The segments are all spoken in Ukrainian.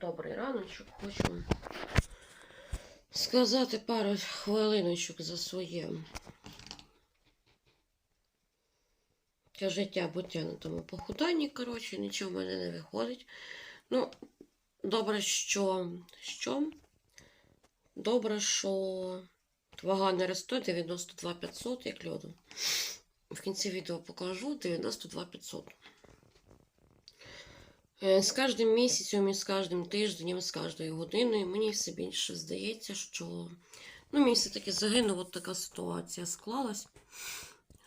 Добрий раночок, хочу сказати пару хвилиночок за своє життя буття на тому похуданні, коротше, нічого в мене не виходить. Ну, добре, що. Що? Добре, що вага не росте 92 500, як льоду. В кінці відео покажу 92 500. Е, З кожним місяцем, і з кожним тижнем, з кожною годиною мені все більше здається, що ну, мені все-таки загинув, от така ситуація склалась,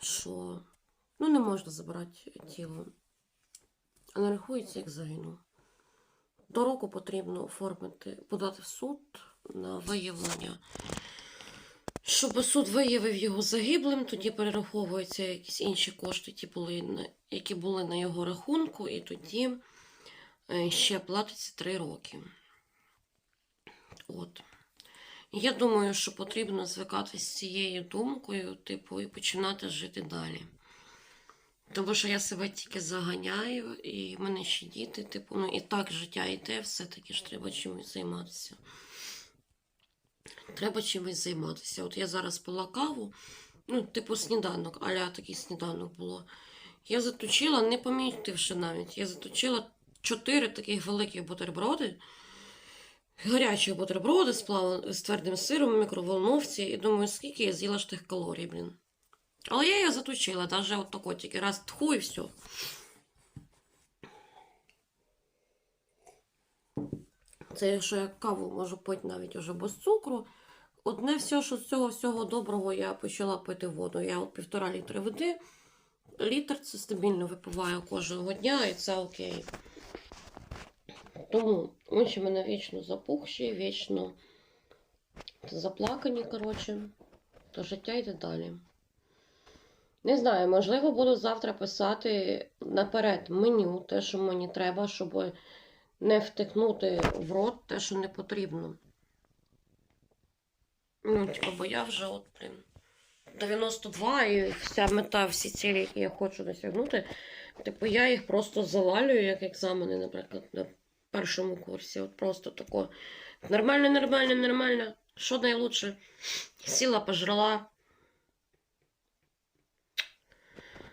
що ну, не можна забирати тіло. А не рахується, як загинув. До року потрібно оформити, подати в суд на виявлення. Щоб суд виявив його загиблим, тоді перераховуються якісь інші кошти, які були на його рахунку, і тоді ще платиться 3 роки. От. Я думаю, що потрібно звикатися з цією думкою, типу, і починати жити далі. Тому що я себе тільки заганяю, і в мене ще діти, типу, ну і так життя йде, все-таки ж треба чимось займатися. Треба чимось займатися. От я зараз пила каву, ну, типу сніданок, аля такий сніданок було. Я заточила, не помітивши навіть, я заточила чотири таких великих бутерброди, гарячі бутерброди з, плав... з твердим сиром в мікроволновці, і думаю, скільки я з'їла ж тих калорій, блін. Але я її заточила, навіть от тако, тільки раз тху і все. Це якщо я каву можу пити навіть уже без цукру. Одне все, що з цього всього доброго я почала пити воду. Я от півтора літри води. Літр це стабільно випиваю кожного дня, і це окей. Тому очі мене вічно запухші, вічно заплакані, коротше. То життя йде далі. Не знаю, можливо, буду завтра писати наперед меню, те, що мені треба, щоб не втикнути в рот те, що не потрібно. Ну, типу, бо я вже от, блін, 92 і вся мета, всі цілі, які я хочу досягнути, типу, я їх просто завалюю, як екзамени, наприклад, на першому курсі. От просто тако. Нормально, нормально, нормально. Що найлучше? Сіла, пожрала.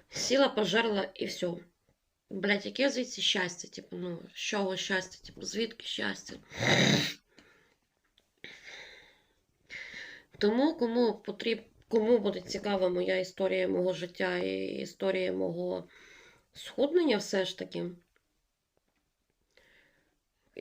Сіла, пожерла і все. Блять, яке звідси щастя? Типу, ну, з чого щастя? Типу, звідки щастя? Тому кому потріб... кому буде цікава моя історія мого життя і історія мого схуднення, все ж таки,